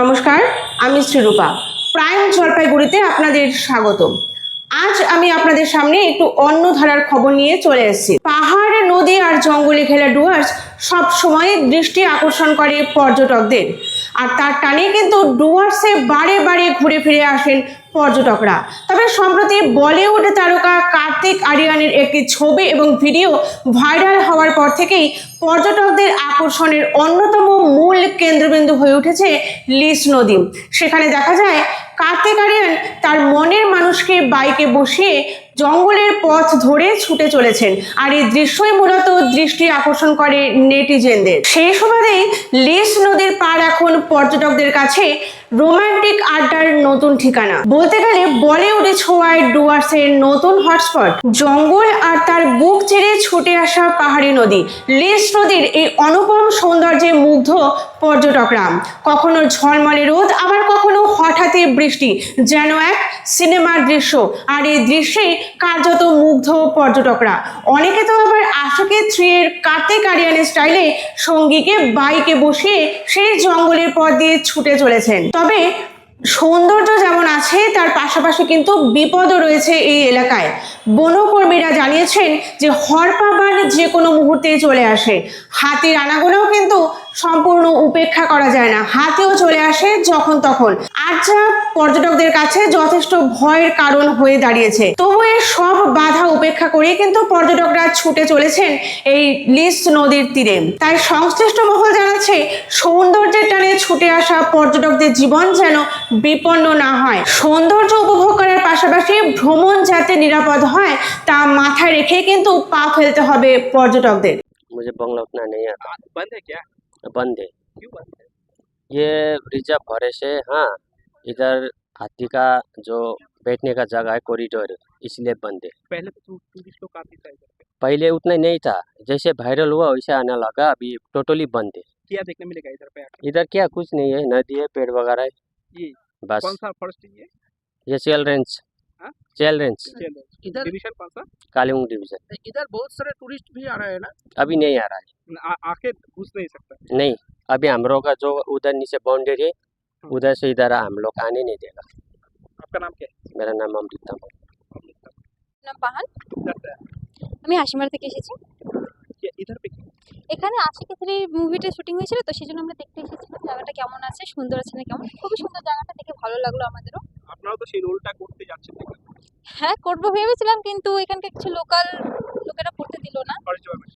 নমস্কার, আমি শ্রীরূপা। প্রাইম জলপাইগুড়িতে আপনাদের স্বাগত আজ আমি আপনাদের সামনে একটু অন্য ধারার খবর নিয়ে চলে এসেছি। পাহাড়, নদী আর জঙ্গলে খেলা ডুয়ার্স সব সময় দৃষ্টি আকর্ষণ করে পর্যটকদের। আর তার টানে কিন্তু ডুয়ার্সে বারে বারে ঘুরে ফিরে আসেন পর্যটকরা। তবে সম্প্রতি বলিউড তারকা কার্তিক আরিয়ানের একটি ছবি এবং ভিডিও ভাইরাল হওয়ার পর থেকেই পর্যটকদের আকর্ষণের অন্যতম মূল কেন্দ্রবিন্দু হয়ে উঠেছে লিস নদী। সেখানে দেখা যায়, কার্তিক আরিয়ান তার মনের মানুষকে বাইকে বসিয়ে জঙ্গলের পথ ধরে ছুটে চলেছেন। আর এই দৃশ্যই মূলত দৃষ্টি আকর্ষণ করে নেটিজেনদের। সেই সুবাদেই লেস নদীর পার এখন পর্যটকদের কাছে রোমান্টিক আড্ডার নতুন ঠিকানা। বলতে গেলে বলিউডে ছোঁয়ায় ডুয়ার্সের নতুন হটস্পট। জঙ্গল আর তার বুক চিরে ছুটে আসা পাহাড়ি নদী। লেস নদীর এই অনুপম সৌন্দর্যে মুগ্ধ পর্যটকরা। কখনো ঝলমলে রোদ, আবার কখনো হঠাৎই বৃষ্টি। যেন এক সিনেমার দৃশ্য। আর এই দৃশ্যে কার্যত মুগ্ধ পর্যটকরা। অনেকে তো আবার আশোকে থ্রি এর কার্তিক আরিয়ানের স্টাইলে সঙ্গীকে বাইকে বসিয়ে সেই জঙ্গলের পথ দিয়ে ছুটে চলেছেন। তবে সৌন্দর্য যেমন আছে, তার পাশাপাশি কিন্তু বিপদও রয়েছে এই এলাকায়। বনকর্মীরা জানিয়েছেন যে হরপাবান যে কোনো মুহূর্তেই চলে আসে। হাতির আনাগোনাও কিন্তু সম্পূর্ণ উপেক্ষা করা যায় না। হাতিও চলে আসে যখন তখন। আর যা পর্যটকদের কাছে যথেষ্ট ভয়ের কারণ হয়ে দাঁড়িয়েছে। তবু এই সব বাধা উপেক্ষা করে কিন্তু পর্যটকরা ছুটে চলেছেন এই লিস নদীর তীরে তাই সংশ্লিষ্ট মহল জানাচ্ছে সৌন্দর্যের টানে ছুটে আসা পর্যটকদের জীবন যেন বিপন্ন না হয় সৌন্দর্য উপভোগ করার পাশাপাশি ভ্রমণ যাতে নিরাপদ হয় তা মাথায় রেখে কিন্তু পা ফেলতে হবে পর্যটকদের मुझे बंगला उतना नहीं आता हाँ, बंद है क्या बंद है क्यों बंद है ये रिजर्व फॉरेस्ट है हाँ इधर हाथी का जो बैठने का जगह है कॉरिडोर इसलिए बंद है। पहले तो टूरिस्ट लोग काफ़ी था पे। पहले उतना नहीं था जैसे वायरल हुआ वैसे आने लगा अभी टोटली बंद है। क्या देखने मिलेगा इधर पे इधर क्या कुछ नहीं है नदी है पेड़ वगैरह है। ये बस। कौन सा फॉरेस्ट है ये? ये चेल रेंज हाँ? चेल रेंज इधर डिवीज़न कौन सा? कालीमुंग डिवीज़न इधर बहुत सारे टूरिस्ट भी आ रहे हैं ना? अभी नहीं आ रहा है। आके घुस नहीं सकता। नहीं अभी हम लोग का जो उधर नीचे बाउंड्री है उधर से इधर हम लोग आने नहीं देगा। आपका नाम क्या मेरा মেরা নাম অমৃতা নাম পাহান আমি হাসিমার থেকে এসেছি। এখানে আশিক থ্রি মুভিটা শুটিং হয়েছিল তো সেই জন্য আমরা দেখতে এসেছিলাম জায়গাটা কেমন আছে? সুন্দর আছে না কেমন? খুবই সুন্দর জায়গাটা দেখে ভালো লাগল আমাদেরও। আপনারা তো সেই রোলটা করতে যাচ্ছেন হ্যাঁ করব ভেবেছিলাম কিন্তু এখানকার কিছু লোকাল লোকেরা করতে দিল না।